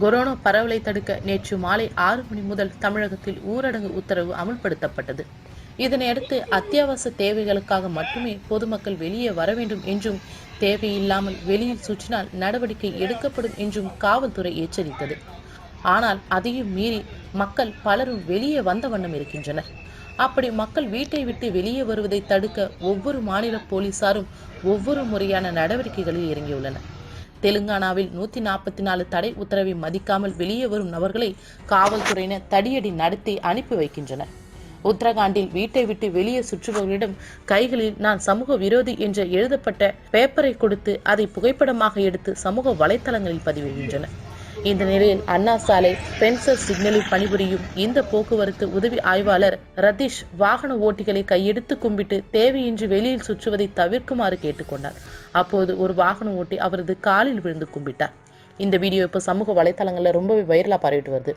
Corona பரவலை தடுக்க நேற்று மாலை ஆறு மணி முதல் தமிழகத்தில் ஊரடங்கு உத்தரவு அமல்படுத்தப்பட்டது. இதனையடுத்து அத்தியாவசிய தேவைகளுக்காக மட்டுமே பொதுமக்கள் வெளியே வர வேண்டும் என்றும் தேவையில்லாமல் வெளியில் சுற்றினால் நடவடிக்கை எடுக்கப்படும் என்றும் காவல்துறை எச்சரித்தது. ஆனால் அதையும் மீறி மக்கள் பலரும் வெளியே வந்த வண்ணம் இருக்கின்றனர். அப்படி மக்கள் வீட்டை விட்டு வெளியே வருவதை தடுக்க ஒவ்வொரு மாநில போலீசாரும் ஒவ்வொரு முறையான நடவடிக்கைகளில் இறங்கியுள்ளனர். தெலுங்கானாவில் நூத்தி நாற்பத்தி நாலு தடை உத்தரவை மதிக்காமல் வெளியே வரும் நபர்களை காவல்துறையினர் தடியடி நடத்தி அனுப்பி வைக்கின்றனர். உத்தரகாண்டில் வீட்டை விட்டு வெளியே சுற்றுபவர்களிடம் கைகளில் நான் சமூக விரோதி என்று எழுதப்பட்ட பேப்பரை கொடுத்து அதை புகைப்படமாக எடுத்து சமூக வலைத்தளங்களில் பதிவிடுகின்றனர். இந்த நிலையில் அண்ணா சாலை பென்சர் சிக்னலில் பணிபுரியும் இந்த போக்குவரத்து உதவி ஆய்வாளர் ரதீஷ் வாகன ஓட்டிகளை கையெடுத்து கும்பிட்டு தேவையின்றி வெளியில் சுற்றுவதை தவிர்க்குமாறு கேட்டுக்கொண்டார். அப்போது ஒரு வாகன ஓட்டி அவரது காலில் விழுந்து கும்பிட்டார். இந்த வீடியோ இப்போ சமூக வலைத்தளங்களில் ரொம்பவே வைரலாக பரவிட்டு வருது.